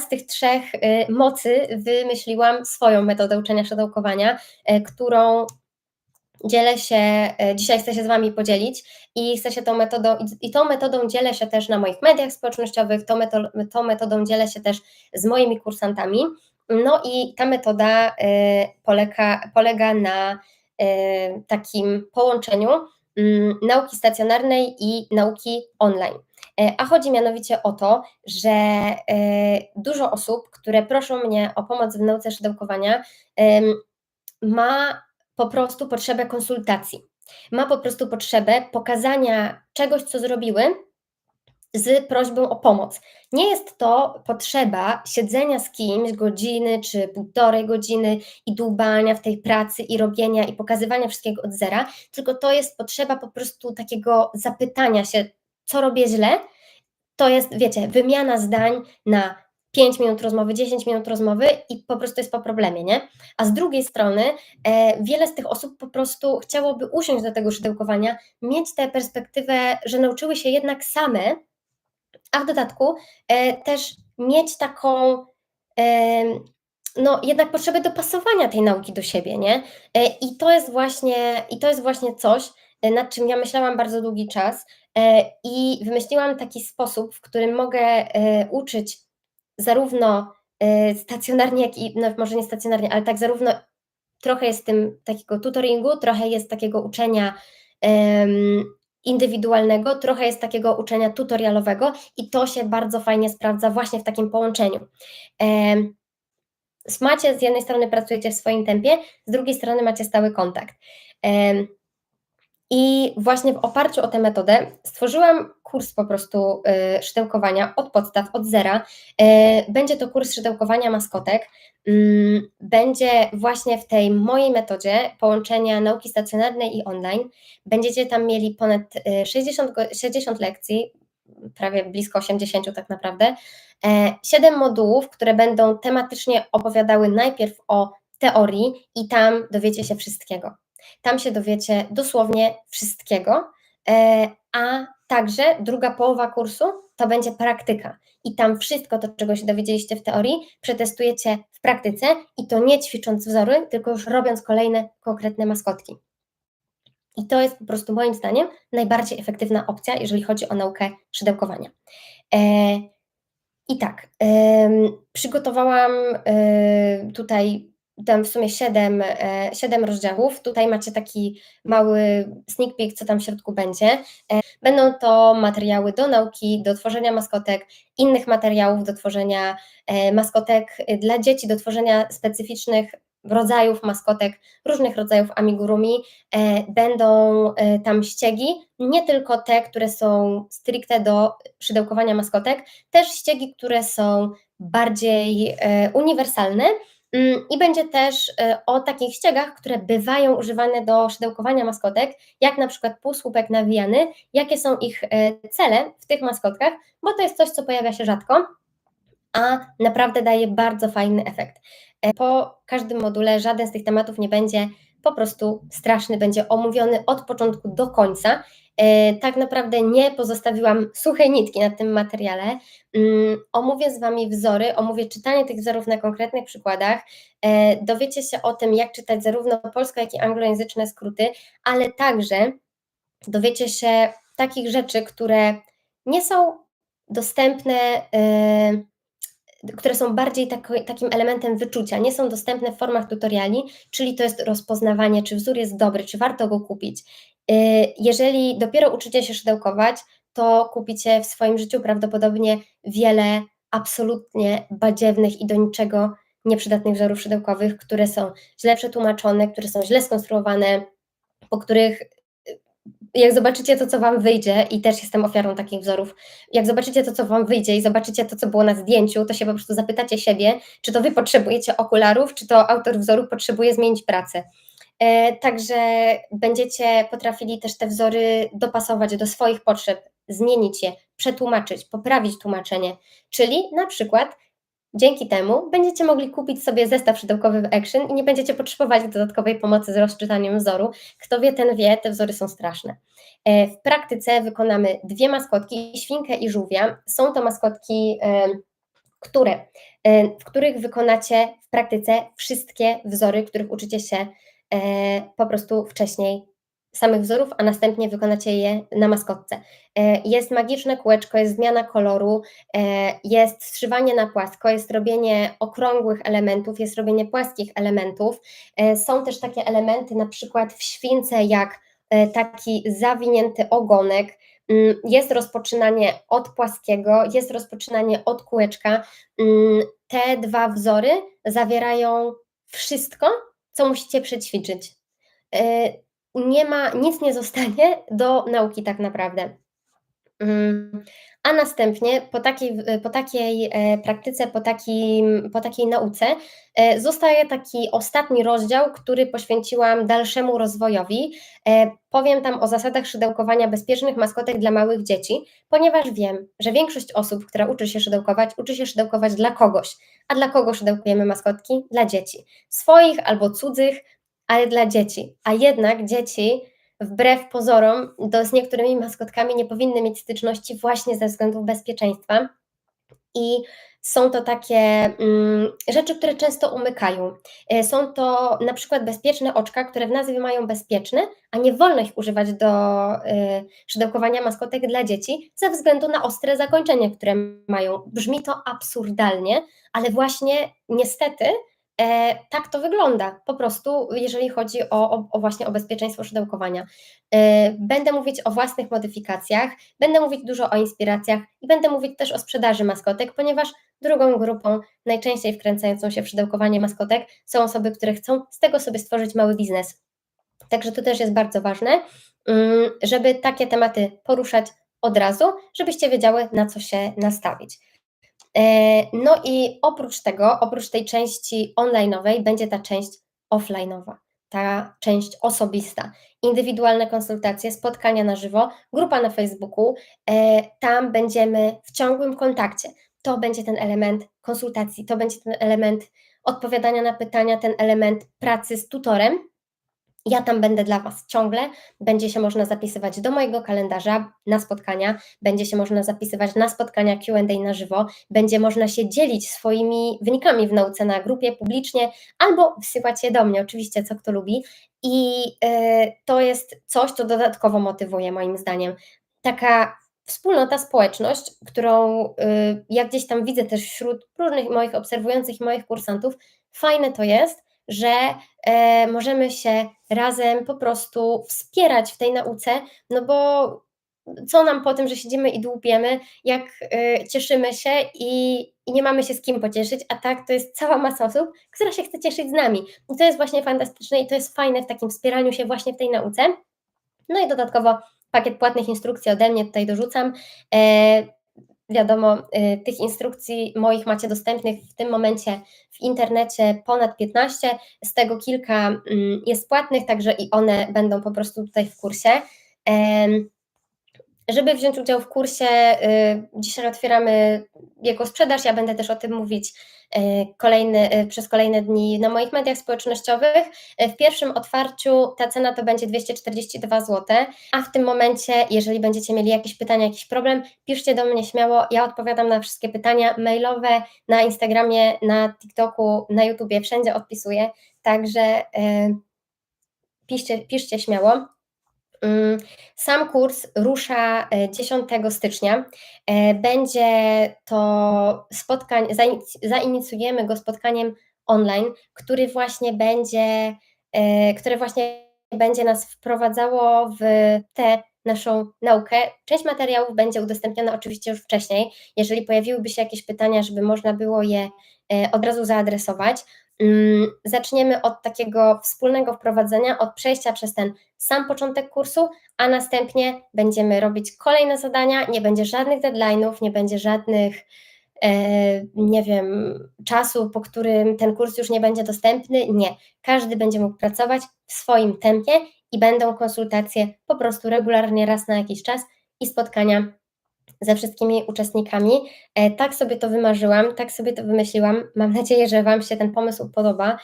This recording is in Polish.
z tych trzech y, mocy wymyśliłam swoją metodę uczenia szydełkowania, y, którą dzielę się, y, dzisiaj chcę się z Wami podzielić i chcę się tą metodą, i tą metodą dzielę się też na moich mediach społecznościowych, tą, metodą, tą metodą dzielę się też z moimi kursantami. No i ta metoda polega, polega na takim połączeniu mm, nauki stacjonarnej i nauki online. E, a chodzi mianowicie o to, że e, dużo osób, które proszą mnie o pomoc w nauce szydełkowania, ma po prostu potrzebę konsultacji. Ma po prostu potrzebę pokazania czegoś, co zrobiły, z prośbą o pomoc. Nie jest to potrzeba siedzenia z kimś godziny czy półtorej godziny i dłubania w tej pracy i robienia i pokazywania wszystkiego od zera, tylko to jest potrzeba po prostu takiego zapytania się, co robię źle. To jest, wiecie, wymiana zdań na 5 minut rozmowy, 10 minut rozmowy i po prostu jest po problemie, nie? A z drugiej strony e, wiele z tych osób po prostu chciałoby usiąść do tego szydełkowania, mieć tę perspektywę, że nauczyły się jednak same, a w dodatku e, też mieć taką e, no jednak potrzebę dopasowania tej nauki do siebie, nie? E, I to jest właśnie, i to jest właśnie coś, e, nad czym ja myślałam bardzo długi czas i wymyśliłam taki sposób, w którym mogę e, uczyć zarówno e, stacjonarnie, jak i, no może nie stacjonarnie, ale tak zarówno trochę jest tym takiego tutoringu, trochę jest takiego uczenia indywidualnego, trochę jest takiego uczenia tutorialowego i to się bardzo fajnie sprawdza właśnie w takim połączeniu. Macie z jednej strony pracujecie w swoim tempie, z drugiej strony macie stały kontakt. I właśnie w oparciu o tę metodę stworzyłam kurs po prostu y, szydełkowania od podstaw, od zera. Y, będzie to kurs szydełkowania maskotek. Y, będzie właśnie w tej mojej metodzie połączenia nauki stacjonarnej i online. Będziecie tam mieli ponad 60, 60 lekcji, prawie blisko 80 tak naprawdę. E, siedem modułów, które będą tematycznie opowiadały najpierw o teorii i tam dowiecie się wszystkiego. Tam się dowiecie dosłownie wszystkiego, e, a także druga połowa kursu to będzie praktyka. I tam wszystko to, czego się dowiedzieliście w teorii, przetestujecie w praktyce i to nie ćwicząc wzory, tylko już robiąc kolejne konkretne maskotki. I to jest po prostu moim zdaniem najbardziej efektywna opcja, jeżeli chodzi o naukę szydełkowania. E, I tak, przygotowałam e, tutaj tam w sumie 7, 7 e, rozdziałów. Tutaj macie taki mały sneak peek, co tam w środku będzie. E, będą to materiały do nauki, do tworzenia maskotek, innych materiałów do tworzenia e, maskotek dla dzieci, do tworzenia specyficznych rodzajów maskotek, różnych rodzajów amigurumi. Będą tam ściegi, nie tylko te, które są stricte do szydełkowania maskotek, też ściegi, które są bardziej uniwersalne, I będzie też e, o takich ściegach, które bywają używane do szydełkowania maskotek, jak na przykład półsłupek nawijany, jakie są ich e, cele w tych maskotkach, bo to jest coś, co pojawia się rzadko, a naprawdę daje bardzo fajny efekt. E, po każdym module żaden z tych tematów nie będzie po prostu straszny, będzie omówiony od początku do końca tak naprawdę nie pozostawiłam suchej nitki na tym materiale. Mm, omówię z Wami wzory, omówię czytanie tych wzorów na konkretnych przykładach. E, dowiecie się o tym, jak czytać zarówno polsko, jak i anglojęzyczne skróty, ale także dowiecie się takich rzeczy, które nie są dostępne e, które są bardziej tak, takim elementem wyczucia, nie są dostępne w formach tutoriali, czyli to jest rozpoznawanie, czy wzór jest dobry, czy warto go kupić. Y, jeżeli dopiero uczycie się szydełkować, to kupicie w swoim życiu prawdopodobnie wiele absolutnie badziewnych i do niczego nieprzydatnych wzorów szydełkowych, które są źle przetłumaczone, które są źle skonstruowane, po których jak zobaczycie to, co Wam wyjdzie, i też jestem ofiarą takich wzorów, jak zobaczycie to, co Wam wyjdzie i zobaczycie to, co było na zdjęciu, to się po prostu zapytacie siebie, czy to Wy potrzebujecie okularów, czy to autor wzoru potrzebuje zmienić pracę. E, także będziecie potrafili też te wzory dopasować do swoich potrzeb, zmienić je, przetłumaczyć, poprawić tłumaczenie. Czyli na przykład Dzięki temu będziecie mogli kupić sobie zestaw szydełkowy w Action i nie będziecie potrzebować dodatkowej pomocy z rozczytaniem wzoru. Kto wie, ten wie, te wzory są straszne. E, w praktyce wykonamy dwie maskotki, świnkę i żółwia. Są to maskotki które, e, w których wykonacie w praktyce wszystkie wzory, których uczycie się po prostu wcześniej samych wzorów, a następnie wykonacie je na maskotce. E, jest magiczne kółeczko, jest zmiana koloru, jest zszywanie na płasko, jest robienie okrągłych elementów, jest robienie płaskich elementów. Są też takie elementy, na przykład w śwince, jak taki zawinięty ogonek, Mm, jest rozpoczynanie od płaskiego, jest rozpoczynanie od kółeczka. Mm, te dwa wzory zawierają wszystko, co musicie przećwiczyć. Y, nie ma, nic nie zostanie do nauki tak naprawdę. A następnie po takiej, po takiej e, praktyce, po, takim, po takiej nauce e, zostaje taki ostatni rozdział, który poświęciłam dalszemu rozwojowi. E, powiem tam o zasadach szydełkowania bezpiecznych maskotek dla małych dzieci, ponieważ wiem, że większość osób, która uczy się szydełkować, uczy się szydełkować dla kogoś. A dla kogo szydełkujemy maskotki? Dla dzieci. Swoich albo cudzych, ale dla dzieci. A jednak dzieci wbrew pozorom do, z niektórymi maskotkami nie powinny mieć styczności właśnie ze względów bezpieczeństwa. I są to takie mm, rzeczy, które często umykają. E, są to na przykład bezpieczne oczka, które w nazwie mają bezpieczne, a nie wolno ich używać do y, szydełkowania maskotek dla dzieci ze względu na ostre zakończenie, które mają. Brzmi to absurdalnie, ale właśnie niestety tak to wygląda, po prostu, jeżeli chodzi o, o, o, właśnie o bezpieczeństwo szydełkowania. E, będę mówić o własnych modyfikacjach, będę mówić dużo o inspiracjach i będę mówić też o sprzedaży maskotek, ponieważ drugą grupą, najczęściej wkręcającą się w szydełkowanie maskotek, są osoby, które chcą z tego sobie stworzyć mały biznes. Także to też jest bardzo ważne, mm, żeby takie tematy poruszać od razu, żebyście wiedziały, na co się nastawić. E, no i oprócz tego, oprócz tej części online'owej, będzie ta część offline'owa, ta część osobista, indywidualne konsultacje, spotkania na żywo, grupa na Facebooku, e, tam będziemy w ciągłym kontakcie. To będzie ten element konsultacji, to będzie ten element odpowiadania na pytania, ten element pracy z tutorem, ja tam będę dla Was ciągle. Będzie się można zapisywać do mojego kalendarza na spotkania, będzie się można zapisywać na spotkania QA na żywo, będzie można się dzielić swoimi wynikami w nauce na grupie publicznie albo wsyłać je do mnie, oczywiście, co kto lubi. I yy, to jest coś, co dodatkowo motywuje, moim zdaniem. Taka wspólnota, społeczność, którą yy, ja gdzieś tam widzę też wśród różnych moich obserwujących i moich kursantów, fajne to jest że e, możemy się razem po prostu wspierać w tej nauce, no bo co nam po tym, że siedzimy i dłupiemy, jak e, cieszymy się i, i, nie mamy się z kim pocieszyć, a tak to jest cała masa osób, która się chce cieszyć z nami. I to jest właśnie fantastyczne i to jest fajne w takim wspieraniu się właśnie w tej nauce. No i dodatkowo pakiet płatnych instrukcji ode mnie tutaj dorzucam. E, Wiadomo, y, tych instrukcji moich macie dostępnych w tym momencie w internecie ponad 15, z tego kilka mm, jest płatnych, także i one będą po prostu tutaj w kursie. Żeby wziąć udział w kursie, y, dzisiaj otwieramy jego sprzedaż. Ja będę też o tym mówić kolejny, przez kolejne dni na moich mediach społecznościowych. W pierwszym otwarciu ta cena to będzie 242 zł, a w tym momencie, jeżeli będziecie mieli jakieś pytania, jakiś problem, piszcie do mnie śmiało. Ja odpowiadam na wszystkie pytania mailowe, na Instagramie, na TikToku, na YouTubie, wszędzie odpisuję. Także piszcie, piszcie śmiało. Mm, sam kurs rusza 10 e, stycznia. E, będzie to spotkań, zainicjujemy go spotkaniem online, który właśnie będzie, e, które właśnie będzie nas wprowadzało w tę naszą naukę. Część materiałów będzie udostępniona oczywiście już wcześniej. Jeżeli pojawiłyby się jakieś pytania, żeby można było je od razu zaadresować, zaczniemy od takiego wspólnego wprowadzenia, od przejścia przez ten sam początek kursu, a następnie będziemy robić kolejne zadania. Nie będzie żadnych deadline'ów, nie będzie żadnych, e, nie wiem, czasu, po którym ten kurs już nie będzie dostępny. Nie. Każdy będzie mógł pracować w swoim tempie i będą konsultacje po prostu regularnie raz na jakiś czas i spotkania ze wszystkimi uczestnikami. E, tak sobie to wymarzyłam, tak sobie to wymyśliłam. Mam nadzieję, że Wam się ten pomysł podoba.